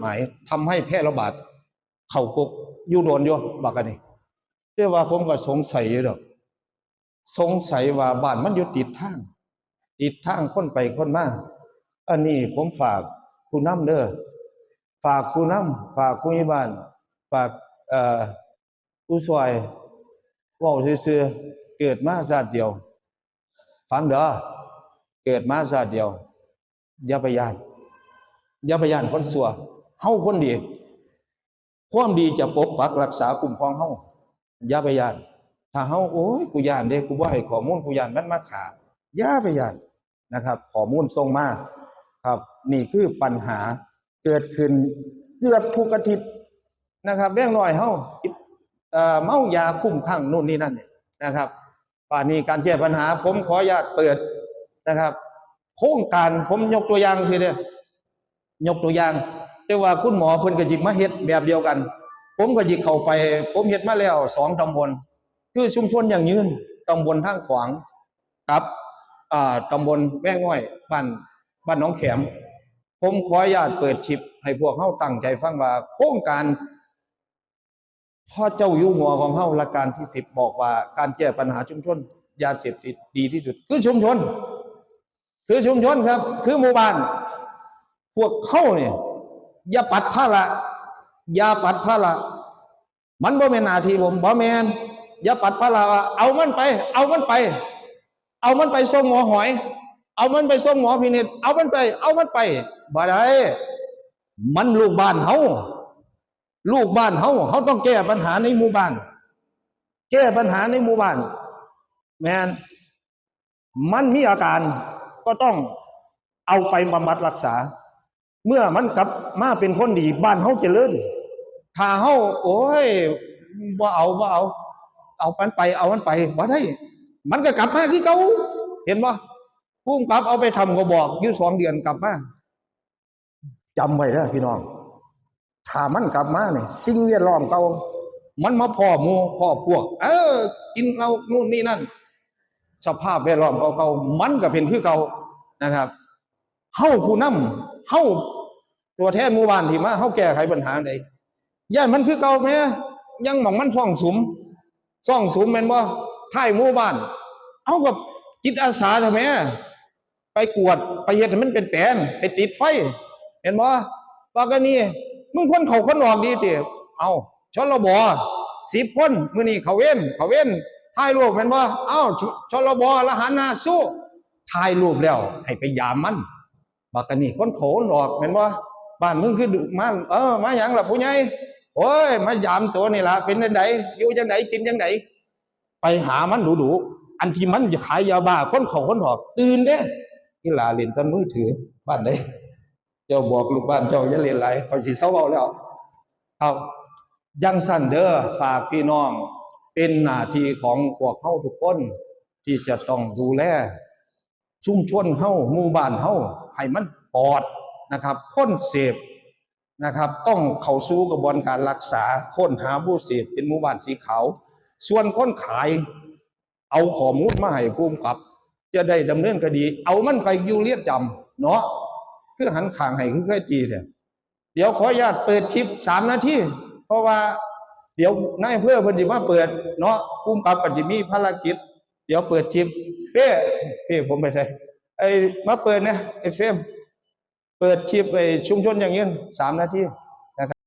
หมายทำให้แพร่ระบาดเข้าคุกยู่โดนอยู่บักอันนี้เรียกว่าผมก็สงสัยอยู่ดอกสงสัยว่าบ้านมันอยู่ติดทาง ติดทางคนไปคนมาอันนี้ผมฝากคุณน้ำเด้อฝากคุณน้ำฝากคุณบ้านฝากเอ่อผู้ช่วยว่าซื่อเกิดมาชาติเดียว ฟังเด้อเกิดมาชาติเดียวอย่าไปยานอย่าไปยานคนสัว เฮาคนดี ความดีจะปกปักรักษาคุ้มครองเฮาอย่าไปยาน ถ้าเฮาโอ้ยกูยานเด้กูบ่ให้ข้อมูลกูยานมันมาขาอย่าไปยานนะครับข้อมูลส่งมาครับ นี่คือปัญหาเกิดขึ้นเกือบทุกอาทิตย์นะครับแบ่งน้อยเฮาเอ่อเมายาคุ้มข้างนู่นนี่นั่นเนี่ยนะครับป่านนี้การแก้ปัญหา ผมขออนุญาตเปิดนะครับ โครงการผมยกตัวอย่างสิเด้อยกตัวอย่าง แต่ว่าคุณหมอเพิ่นก็หยิบมาเฮ็ดแบบเดียวกัน ผมก็หยิบเข้าไป ผมเฮ็ดมาแล้วสองตำบล คือชุมชนอย่างยืนตำบลทางขวางกับอ่าตำบลแม่ง่อยบ้านบ้านน้องแขม ผมขออนุญาตเปิดคลิป ให้พวกเฮาตั้งใจฟังว่า โครงการพ่อเจ้าอยู่หัวของเฮารัชการที่สิบบอกว่า การแก้ปัญหาชุมชนยาเสพติดดีที่สุด คือชุมชน คือชุมชนครับ คือหมู่บ้าน พวกเข้าเนี่ย อย่าปัดภาระอย่าปัดภาระมันบ่แม่นหน้าที่ผมบ่แม่นอย่าปัดภาระเอามันไป เอามันไป เอามันไปส่งหมอหอย เอามันไปส่งหมอพินิจเอามันไป เอามันไปบ่ได้มันลูกบ้านเฮาลูกบ้านเฮาเฮาต้องแก้ปัญหาในหมู่บ้าน แก้ปัญหาในหมู่บ้าน แม่นมันมีอาการก็ต้องเอาไปบำบัดรักษา เมื่อมันกลับมาเป็นคนดีบ้านเฮาเจริญถ้าเฮาโอ้ยบ่เอาบ่เอา เอามันไป เอามันไปบ่ได้ มันก็กลับมาที่เก่าเห็นบ่ผู้กำกับเอาไปทำก็บอกอยู่สองเดือนกลับมาจำไว้เด้อพี่น้องถ้ามันกลับมาเนี่ยสิ่งแวดล้อมเก่ามันมาพ่อหมู่พ่อพวก เออ กินเรานู่นนี่นั่น สภาพแวดล้อมเก่าๆมันก็เป็นคือเก่านะครับเฮาผู้นำเฮา ตัวแทนหมู่บ้านที่มาเฮาแก้ไขปัญหาใดย่านมันคือเก่าแม้ยังหมองมันซ่องสุมซ่องสุมแม่นบ่ท้ายหมู่บ้าน เอากับจิตอาสาทำไมไปกวดไปเฮ็ดให้มันเป็นแปลนไปติดไฟ เห็นบ่ว่ากันนี่มึงคนเขาคนออกดีติเอาชนรบสิบคนมื้อนี้เขาเว้นเขาเว้นถ่ายรูปเห็นบ่เอ้าชชนรบละหันหน้าสู้ถ่ายรูปแล้ว ให้ไปยามมันบักกันนี่คนโขนออกเห็นบ่ บ้านมึงคือดุมาเออมาหยังล่ะผู้ใหญ่โอ้ย มายามตัวนี่ล่ะเป็นจังไดอยู่จังไดกินจังไดไปหามันดูๆอันที่มันจะขายยาบ้าคนเขาคนออกตื่นเด้นี่ล่ะเล่นแตมือถือบ้านใดเจ้าบอกลูกบ้านเจ้าอย่าเรียนไรเขาสิเศร้าเอาแล้ว เอายังสั่นเด้อฝากพี่น้อง เป็นหน้าที่ของพวกเฮาทุกคน ที่จะต้องดูแลชุมชนเฮาหมู่บ้านเฮาให้มันปลอด นะครับคนเสพนะครับ ต้องเข้าสู่กระบวนการรักษาค้นหาผู้เสพเป็นหมู่บ้านสีขาว ส่วนคนขาย เอาข้อมูลมาให้ภูมิกับ จะได้ดำเนินคดี เอามันไปอยู่เรียนจำเนาะคือหันข่างให้คือเคยจีเนี่ยเดี๋ยวขออนุญาตเปิดคลิปสามนาทีเพราะว่าเดี๋ยวนายเพื่อพิ่นสิมาเปิดเนาะภูมิกับก็สิมีภารกิจ เดี๋ยวเปิดคลิปเป้เป้ผมไปใส่ไอ้มาเปิดนะไอ้เฟม เปิดคลิปไปชุมชนอย่างนี้สามนาที